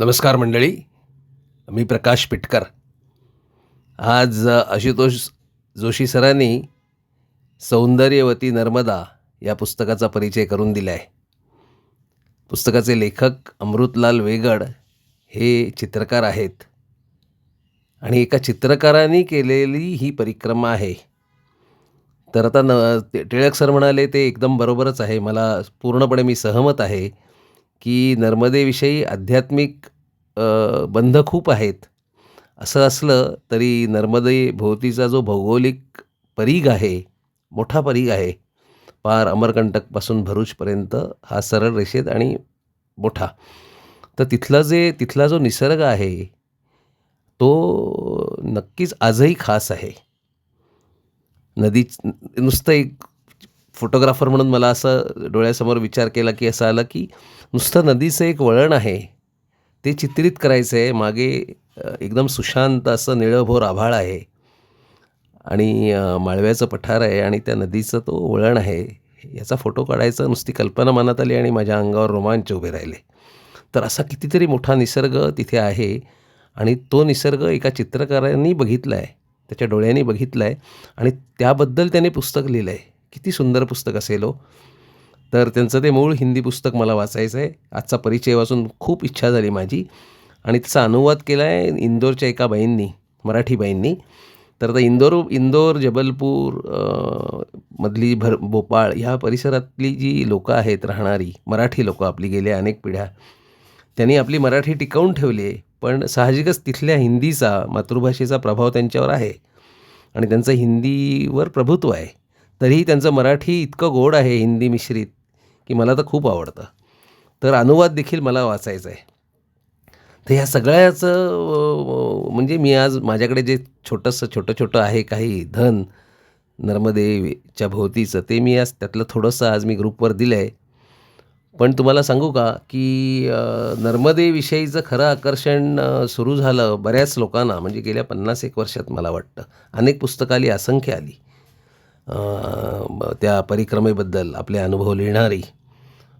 नमस्कार मंडळी. मी प्रकाश पिटकर. आज आशुतोष जोशी सरांनी सौंदर्यवती नर्मदा या पुस्तकाचा परिचय करून दिला आहे पुस्तकाचे लेखक अमृतलाल वेगड हे चित्रकार आहेत. आणि एका चित्रकाराने केलेली ही परिक्रमा आहे. तर आता न टिळक सर म्हणाले ते एकदम बरोबरच आहे. मला पूर्णपणे मी सहमत आहे. की नर्मदेविषयी आध्यात्मिक बंध खूप आहेत. असं असलं तरी नर्मदे भोवतीचा जो भौगोलिक परीघ आहे मोठा परीघ आहे पार अमरकंटकपासून भरूचपर्यंत हा सरळ रेषेत आणि मोठा. तर तिथलं जे तिथला जो निसर्ग आहे तो नक्कीच आजही खास आहे. नदी नुसतं एक फोटोग्राफर म्हणून मला असं डोळ्यासमोर विचार केला की असं आलं की नुसतं नदीचं एक वळण आहे. ते चित्रित करायचं आहे. मागे एकदम सुशांत असं निळभोर आभाळ आहे. आणि माळव्याचं पठार आहे आणि त्या नदीचं तो वळण आहे. याचा फोटो काढायचा नुसती कल्पना मनात आली आणि माझ्या अंगावर रोमांच उभे राहिले. तर असा कितीतरी मोठा निसर्ग तिथे आहे आणि तो निसर्ग एका चित्रकारांनी बघितला आहे त्याच्या डोळ्यांनी बघितला आहे आणि त्याबद्दल त्याने पुस्तक लिहिलं आहे किती सुंदर पुस्तक असेल हो. तर त्यांचं ते मूळ हिंदी पुस्तक मला वाचायचं आहे आजचा परिचय वाचून खूप इच्छा झाली माझी. आणि त्याचा अनुवाद केला आहे इंदोरच्या एका बाईंनी मराठी बाईंनी तर आता इंदोर इंदोर जबलपूर मधली भर भोपाळ ह्या परिसरातली जी लोकं आहेत राहणारी मराठी लोकं आपली गेल्या अनेक पिढ्या त्यांनी आपली मराठी टिकवून ठेवली आहे. पण साहजिकच तिथल्या हिंदीचा मातृभाषेचा प्रभाव त्यांच्यावर आहे. आणि त्यांचं हिंदीवर प्रभुत्व आहे. तरीही त्यांचं मराठी इतकं गोड आहे हिंदी मिश्रित की मला तर खूप आवडतं. तर अनुवाद देखील मला वाचायचा आहे. तर ह्या सगळ्याचं म्हणजे मी आज माझ्याकडे जे छोटंसं छोटं छोटं आहे काही धन नर्मदेच्या भोवतीचं ते मी आज त्यातलं थोडंसं आज मी ग्रुपवर दिलं आहे पण तुम्हाला सांगू का की नर्मदेविषयीचं खरं आकर्षण सुरू झालं बऱ्याच लोकांना म्हणजे गेल्या पन्नास एक वर्षात मला वाटतं. अनेक पुस्तकं आली असंख्य आली. त्या परिक्रमेबद्दल आपले अनुभव लिहिणारी.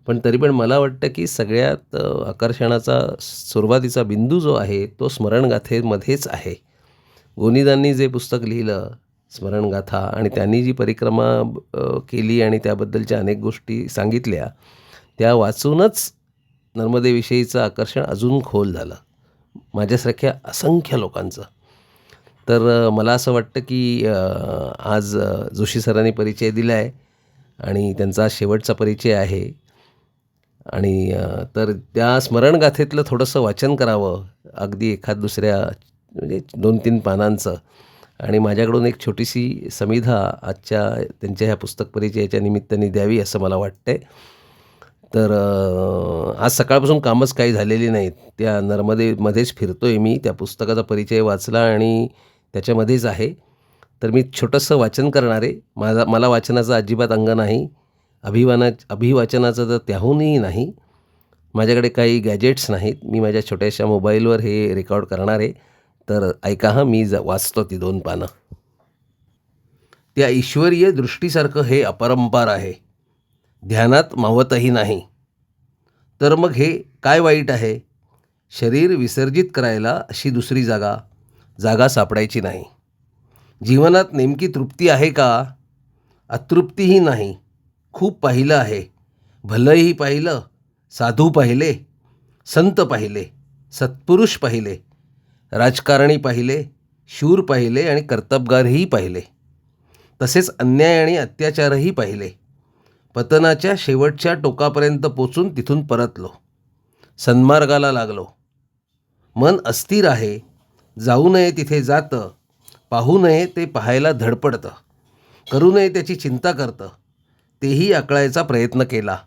पण तरी पण मला वाटतं की सगळ्यात आकर्षणाचा सुरुवातीचा बिंदू जो आहे तो स्मरणगाथेमध्येच आहे. गोनीदांनी जे पुस्तक लिहिलं स्मरणगाथा आणि त्यांनी जी परिक्रमा केली आणि त्याबद्दलच्या अनेक गोष्टी सांगितल्या त्या वाचूनच नर्मदेविषयीचं आकर्षण अजून खोल झालं. माझ्यासारख्या असंख्य लोकांचं. तर मला असं वाटतं की आज जोशी सरांनी परिचय दिला आहे आणि त्यांचा शेवटचा परिचय आहे. आणि तर त्या स्मरणगाथेतलं थोडंसं वाचन करावं अगदी एखाद दुसऱ्या म्हणजे दोन तीन पानांचं. आणि माझ्याकडून एक छोटीशी समिधा आजच्या त्यांच्या ह्या पुस्तक परिचयाच्या निमित्ताने द्यावी असं मला वाटतंय. तर आज सकाळपासून कामच काही झालेली नाहीत. त्या नर्मदेमध्येच फिरतो आहे मी. त्या पुस्तकाचा परिचय वाचला आणि त्याच्यामध्येच आहे. तर मी छोटंसं वाचन करणार आहे माझा मला वाचनाचं अजिबात अंग नाही अभिवाना अभिवाचनाचं तर त्याहूनही नाही. माझ्याकडे काही गॅजेट्स नाहीत. मी माझ्या छोट्याशा मोबाईलवर हे रेकॉर्ड करणार. आहे तर ऐका हां मी ज वाचतो ती दोन पानं. त्या ईश्वरीय दृष्टीसारखं हे अपरंपार आहे. ध्यानात मावतही नाही. तर मग हे काय वाईट आहे? शरीर विसर्जित करायला अशी दुसरी जागा जागा सापडायची नाही. जीवनात नेमकी तृप्ती आहे का? अतृप्तीही नाही. खूप पाहिलं आहे. भलंही पाहिलं. साधू पाहिले. संत पाहिले. सत्पुरुष पाहिले. राजकारणी पाहिले. शूर पाहिले आणि कर्तबगारही पाहिले. तसेच अन्याय आणि अत्याचारही पाहिले. पतनाच्या शेवटच्या टोकापर्यंत पोचून तिथून परतलो. सन्मार्गाला लागलो. मन अस्थिर आहे. जाऊ नये तिथे जातं पाहू नये ते पाहायला धडपडतं करू नये त्याची चिंता करतं तेही आकळायचा प्रयत्न केला.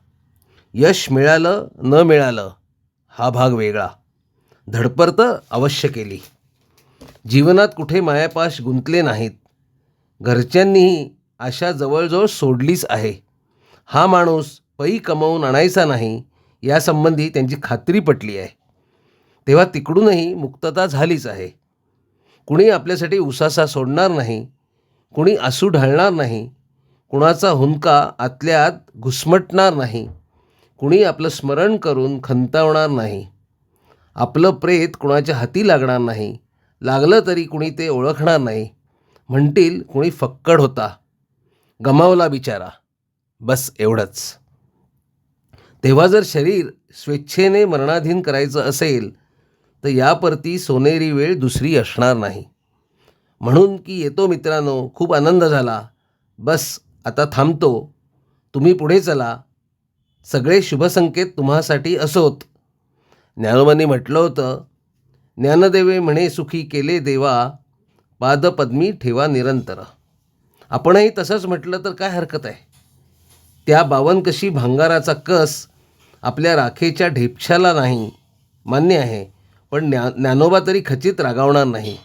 यश मिळालं न मिळालं हा भाग वेगळा. धडपडतं अवश्य केली. जीवनात कुठे मायापाश गुंतले नाहीत. घरच्यांनीही आशा जवळजवळ सोडलीच आहे. हा माणूस पै कमवून आणायचा नाही यासंबंधी त्यांची खात्री पटली आहे. तेव्हा तिकडूनही मुक्तता झालीच आहे. कुणी आपल्यासाठी उसासा सोडणार नाही कुणी आसू ढाळणार नाही कुणाचा हुंका आतल्या आत घुसमटणार नाही कुणी आपलं स्मरण करून खंतावणार नाही. आपलं प्रेत कुणाच्या हाती लागणार नाही लागलं तरी कुणी ते ओळखणार नाही. म्हणतील कुणी फक्कड होता. गमावला बिचारा. बस एवढंच. तेव्हा जर शरीर स्वेच्छेने मरणाधीन करायचं असेल तर यापरती सोनेरी वेळ दुसरी असणार नाही. म्हणून की येतो मित्रांनो खूप आनंद झाला. बस आता थांबतो. तुम्ही पुढे चला. सगळे शुभसंकेत तुम्हासाठी असोत. ज्ञानोबांनी म्हटलं होतं ज्ञानदेवे म्हणे सुखी केले देवा पादपद्मी ठेवा निरंतर. आपणही तसंच म्हटलं तर काय हरकत आहे? त्या बावनकशी भांगाराचा कस आपल्या राखेच्या ढेपशाला नाही मान्य आहे. पण ज्ञा ज्ञानोबा तरी खचित रागावणार नाही.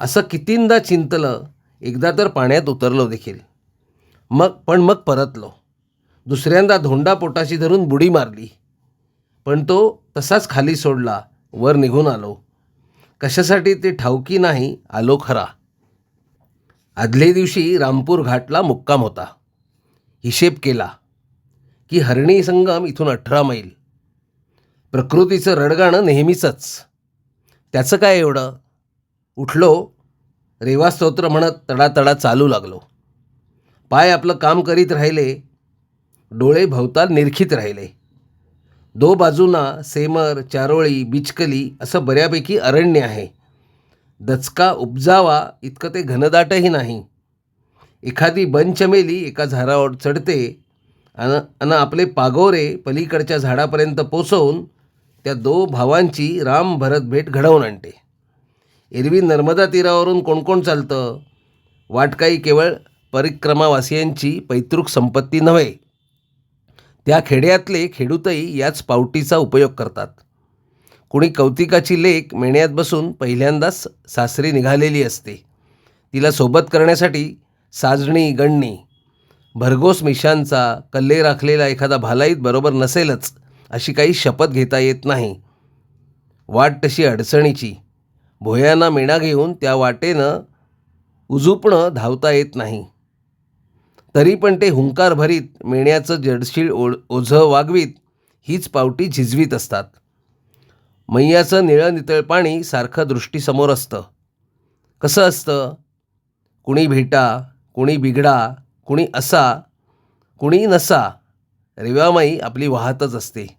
असं कितींदा चिंतलं एकदा तर पाण्यात उतरलो देखील. मग पण मग परतलो. दुसऱ्यांदा धोंडा पोटाशी धरून बुडी मारली. पण तो तसाच खाली सोडला वर निघून आलो. कशासाठी ते ठाऊकी नाही आलो खरा. आदल्या दिवशी रामपूर घाटला मुक्काम होता. हिशेब केला की हरणी संगम इथून अठरा मैल. प्रकृतीचं रडगाणं नेहमीचंच. त्याचं काय एवढं? उठलो रेवा स्तोत्र म्हणत तडातडा चालू लागलो. पाय आपलं काम करीत राहिले डोळे भवताल निरखित राहिले. दो बाजूना सेमर चारोळी बिचकली असं बऱ्यापैकी अरण्य आहे. दचका उपजावा इतकं ते घनदाटही नाही. एखादी बनचमेली एका झाडावर चढते आणि आपले पागोरे पलीकडच्या झाडापर्यंत पोचवून त्या दो भावांची राम भरत भेट घडवून आणते. एरवी नर्मदा तीरावरून कोण कोण चालतं? वाट काही केवळ परिक्रमावासियांची पैतृक संपत्ती नव्हे. त्या खेड्यातले खेडूतही याच पावटीचा उपयोग करतात. कुणी कौतिकाची लेख मेण्यात बसून पहिल्यांदाच सासरी निघालेली असते. तिला सोबत करण्यासाठी साजणी गणणी भरघोस मिशांचा कल्ले राखलेला एखादा भालाईत बरोबर नसेलच. अशी काही शपथ घेता येत नाही. वाट तशी अडचणीची. भोयांना मेणा घेऊन त्या वाटेनं उजुपणं धावता येत नाही. तरी पण ते हुंकार भरीत मेण्याचं जडशीळ ओ ओझं वागवीत हीच पावटी झिजवीत असतात. मैयाचं निळं नितळ पाणी सारखं दृष्टीसमोर असतं. कसं असतं? कुणी भेटा कुणी बिघडा कुणी असा कुणी नसा रेवामाई आपली वाहतच असते.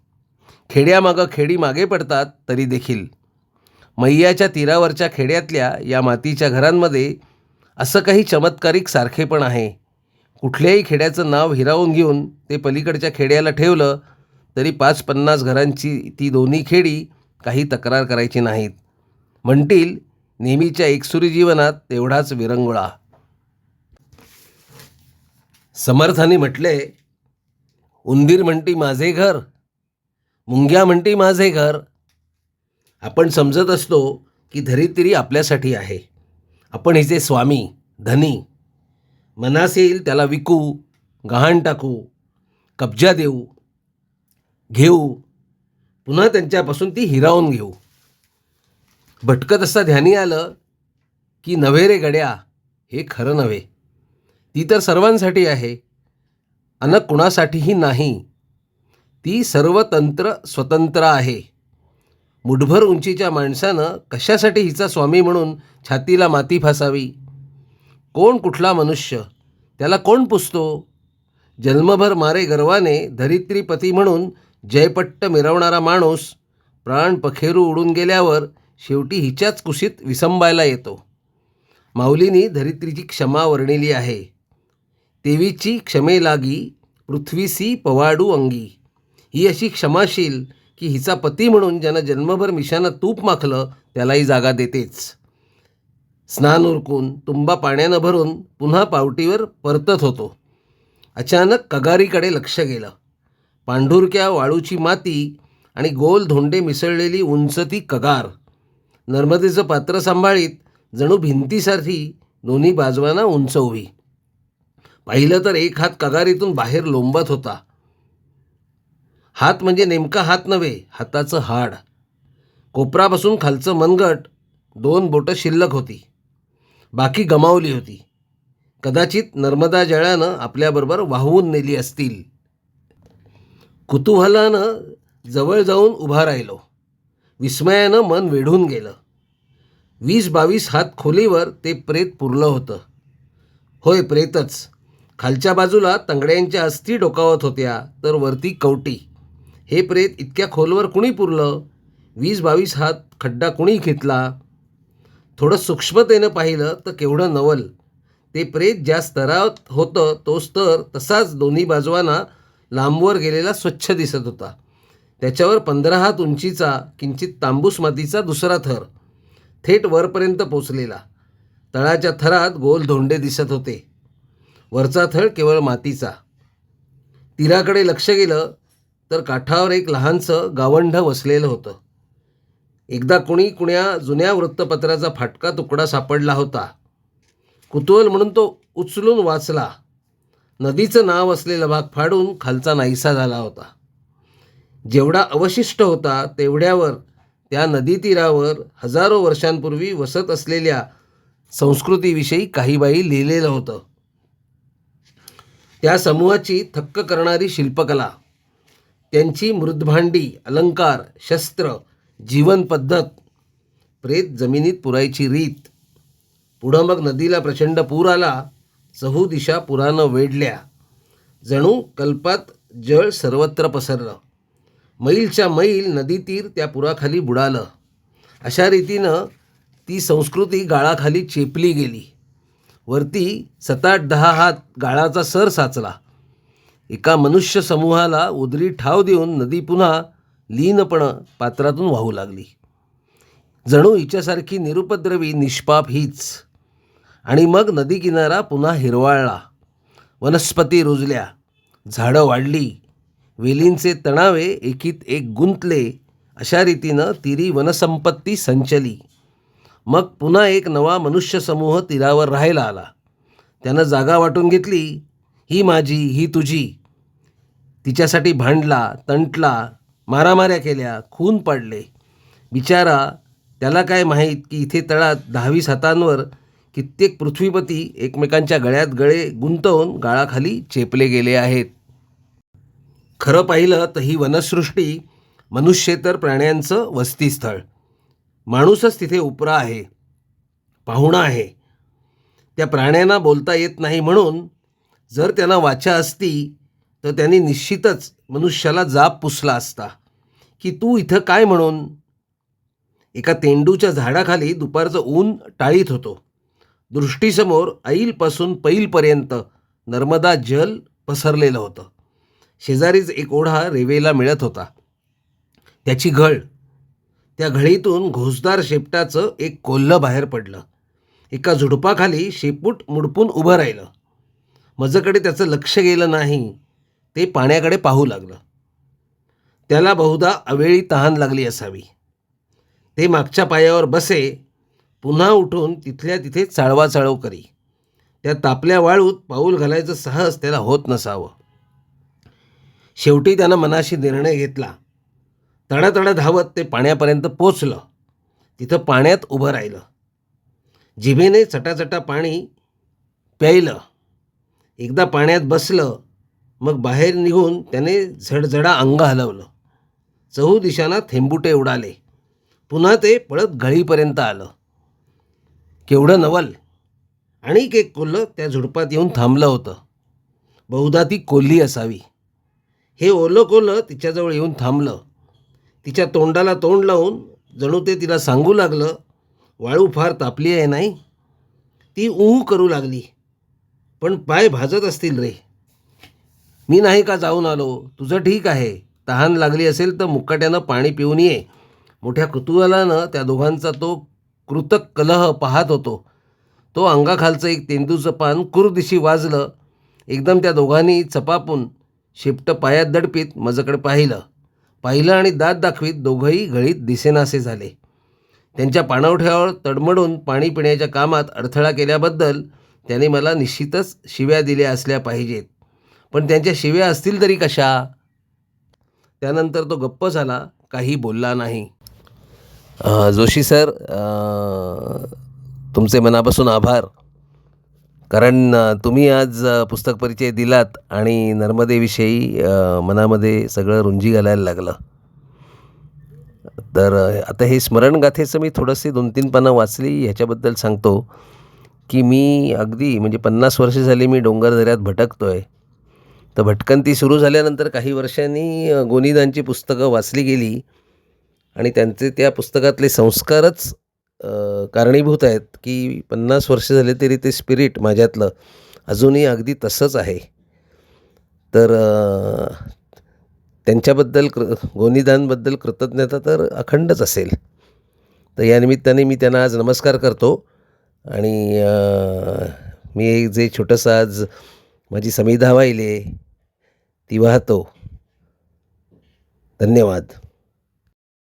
खेड्यामागं खेडी मागे पडतात तरी देखील. मैयाच्या तीरावरच्या खेड्यातल्या या मातीच्या घरांमध्ये असं काही चमत्कारिक सारखेपण आहे. कुठल्याही खेड्याचं नाव हिरावून घेऊन ते पलीकडच्या खेड्याला ठेवलं तरी पाच पन्नास घरांची ती दोन्ही खेडी काही तक्रार करायची नाहीत. म्हणतील नेहमीच्या एकसुरी जीवनात तेवढाच विरंगुळा. समर्थाने म्हटले उंदीर म्हणती माझे घर मुंग्या म्हणते माझे घर. आपण समजत असतो की धरित्री आपल्यासाठी आहे. आपण हिचे स्वामी धनी. मनास येईल त्याला विकू गहाण टाकू कब्जा देऊ घेऊ. पुन्हा त्यांच्यापासून ती हिरावून घेऊ. भटकत असता ध्यानी आलं की नव्हे रे गड्या हे खरं नव्हे. ती तर सर्वांसाठी आहे. अन कुणासाठीही नाही. ती सर्व तंत्र स्वतंत्र आहे. मुठभर उंचीच्या माणसानं कशासाठी हिचा स्वामी म्हणून छातीला माती फासावी? कोण कुठला मनुष्य? त्याला कोण पुसतो? जन्मभर मारे गर्वाने धरित्रीपती म्हणून जयपट्ट मिरवणारा माणूस प्राण पखेरू उडून गेल्यावर शेवटी हिच्याच कुशीत विसंबायला येतो. माऊलीनी धरित्रीची क्षमा वर्णिली आहे. देवीची क्षमेलागी पृथ्वीसी पवाडू अंगी. ही अशी क्षमाशील की हिचा पती म्हणून ज्यानं जन्मभर मिशानं तूप माखलं त्यालाही जागा देतेच. स्नान उरकून तुंबा पाण्यानं भरून पुन्हा पावटीवर परतत होतो. अचानक कगारीकडे लक्ष गेलं. पांढुरक्या वाळूची माती आणि गोल धोंडे मिसळलेली उंच ती कगार. नर्मदेचं पात्र सांभाळीत जणू भिंतीसारखी दोन्ही बाजवांना उंच उभी. पाहिलं तर एक हात कगारीतून बाहेर लोंबत होता. हात म्हणजे नेमका हात नव्हे हाताचं हाड. कोपरापासून खालचं मनगट दोन बोटं शिल्लक होती. बाकी गमावली होती. कदाचित नर्मदा जळानं आपल्याबरोबर वाहून नेली असतील. कुतूहलानं जवळ जाऊन उभा राहिलो. विस्मयानं मन वेढून गेलं. वीस बावीस हात खोलीवर ते प्रेत पुरलं होतं. होय प्रेतच. खालच्या बाजूला तंगड्यांच्या अस्थी डोकावत होत्या तर वरती कवटी. हे प्रेत इतक्या खोलवर कुणी पुरलं? वीस बावीस हात खड्डा कुणी घेतला? थोडं सूक्ष्मतेनं पाहिलं तर केवढं नवल. ते प्रेत ज्या स्तरात होतं तो स्तर तसाच दोन्ही बाजवांना लांबवर गेलेला स्वच्छ दिसत होता. त्याच्यावर पंधरा हात उंचीचा किंचित तांबूस मातीचा दुसरा थर. थेट वरपर्यंत पोचलेला. तळाच्या थरात गोल धोंडे दिसत होते. वरचा थर केवळ मातीचा. तीराकडे लक्ष गेलं तर काठावर एक लहानसं गावंढ वसलेलं होतं. एकदा कुणी कुण्या जुन्या वृत्तपत्राचा फाटका तुकडा सापडला होता. कुतूहल म्हणून तो उचलून वाचला. नदीचं नाव असलेला भाग फाडून खालचा नाहीसा झाला होता. जेवढा अवशिष्ट होता तेवढ्यावर त्या नदीतीरावर हजारो वर्षांपूर्वी वसत असलेल्या संस्कृतीविषयी काही बाई लिहिलेलं होतं. त्या समूहाची थक्क करणारी शिल्पकला. त्यांची मृदभांडी अलंकार शस्त्र जीवनपद्धत प्रेत जमिनीत पुरायची रीत. पुढं मग नदीला प्रचंड पूर आला चहू दिशा पुरानं वेढल्या. जणू कल्पात जळ सर्वत्र पसरलं. मैलच्या मैल नदीतीर त्या पुराखाली बुडालं. अशा रीतीनं ती संस्कृती गाळाखाली चेपली गेली. वरती सताट दहा हात गाळाचा सर साचला. एका मनुष्य समूहाला उदरी ठाव देऊन नदी पुन्हा लीनपणं पात्रातून वाहू लागली. जणू हिच्यासारखी निरुपद्रवी निष्पाप हीच. आणि मग नदी किनारा पुन्हा हिरवाळला. वनस्पती रुजल्या. झाडं वाढली. वेलींचे तणावे एकीत एक गुंतले. अशा रीतीनं तिरी वनसंपत्ती संचली. मग पुन्हा एक नवा मनुष्यसमूह तीरावर राहायला आला. त्यानं जागा वाटून घेतली. ही माझी ही तुझी. तिच्यासाठी भांडला तंटला मारामाऱ्या केल्या खून पडले. बिचारा त्याला काय माहीत की इथे तळात दहावीस हातांवर कित्येक पृथ्वीपती एकमेकांच्या गळ्यात गळे गुंतवून गाळाखाली चेपले गेले आहेत. खरं पाहिलं तर ही वनसृष्टी मनुष्येतर प्राण्यांचं वस्तीस्थळ. माणूसच तिथे उपरा आहे पाहुणा आहे. त्या प्राण्यांना बोलता येत नाही म्हणून जर त्यांना वाचा असती तर त्यांनी निश्चितच मनुष्याला जाब पुसला असता. की तू इथं काय म्हणून? एका तेंडूच्या झाडाखाली दुपारचं ऊन टाळीत होतो. दृष्टीसमोर ऐलपासून पैलपर्यंत नर्मदा जल पसरलेलं होतं. शेजारीच एक ओढा रेवेला मिळत होता. त्याची घळ. त्या घळीतून घोसदार शेपटाचं एक कोल्हं बाहेर पडलं. एका झुडपाखाली शेपूट मुडपून उभं राहिलं. माझ्याकडे त्याचं लक्ष गेलं नाही. ते पाण्याकडे पाहू लागलं. त्याला बहुधा अवेळी तहान लागली असावी. ते मागच्या पायावर बसे पुन्हा उठून तिथल्या तिथे चाळवाचाळव करी. त्या तापल्या वाळूत पाऊल घालायचं साहस त्याला होत नसावं. शेवटी त्यानं मनाशी निर्णय घेतला. तडातडा धावत ते पाण्यापर्यंत पोचलं. तिथं पाण्यात उभं राहिलं. जिभेने चटाचटा पाणी प्यायलं. एकदा पाण्यात बसलं मग बाहेर निघून त्याने झडझडा अंग हलवलं. चहू दिशांना थेंबुटे उडाले. पुन्हा ते पळत घळीपर्यंत आलं. केवढं नवल. आणि एक कोल्लं त्या झुडपात येऊन थांबलं होतं. बहुधा ती कोल्ही असावी. हे ओलं कोलं तिच्याजवळ येऊन थांबलं. तिच्या तोंडाला तोंड लावून जणू ते तिला सांगू लागलं वाळू फार तापली आहे नाही? ती ऊ करू लागली. पण पाय भाजत असतील रे. मी नाही का जाऊन आलो? तुझं ठीक आहे. तहान लागली असेल तर मुक्काट्यानं पाणी पिऊन ये. मोठ्या कुतूहलानं त्या दोघांचा तो कृतक कलह पाहत होतो. तो अंगाखालचं एक तेंदूचं पान कुरदिशी वाजलं. एकदम त्या दोघांनी चपापून शेपटं पायात दडपीत माझ्याकडे पाहिलं. पाहिलं आणि दात दाखवीत दोघंही गळीत दिसेनासे झाले. त्यांच्या पाणवठ्यावर तडमडून पाणी पिण्याच्या कामात अडथळा केल्याबद्दल त्याने मला निश्चितच शिव्या दिल्या असल्या पाहिजेत. पण त्यांच्या शिव्या असतील तरी कशा? त्यानंतर तो गप्प झाला काही बोलला नाही. जोशी सर तुमचे मनापासून आभार. कारण तुम्ही आज पुस्तक परिचय दिलात आणि नर्मदेविषयी मनामध्ये सगळं रुंजी घालायला लागलं. तर आता हे स्मरणगाथेचं मी थोडंसे दोन तीन पानं वाचली ह्याच्याबद्दल सांगतो की मी अगदी म्हणजे पन्नास वर्ष झाली मी डोंगरदऱ्यात भटकतो आहे तर भटकंती सुरू झाल्यानंतर काही वर्षांनी गोनीदांची पुस्तकं वाचली गेली आणि त्यांचे त्या पुस्तकातले संस्कारच कारणीभूत आहेत की पन्नास वर्ष झाले तरी ते स्पिरिट माझ्यातलं अजूनही अगदी तसंच आहे. तर त्यांच्याबद्दल कृ गोनीदांबद्दल कृतज्ञता तर अखंडच असेल. तर या निमित्ताने मी त्यांना आज नमस्कार करतो आणि मी जे छोटंसं आज माझी समीधा वाहिले ती वाहतो. धन्यवाद.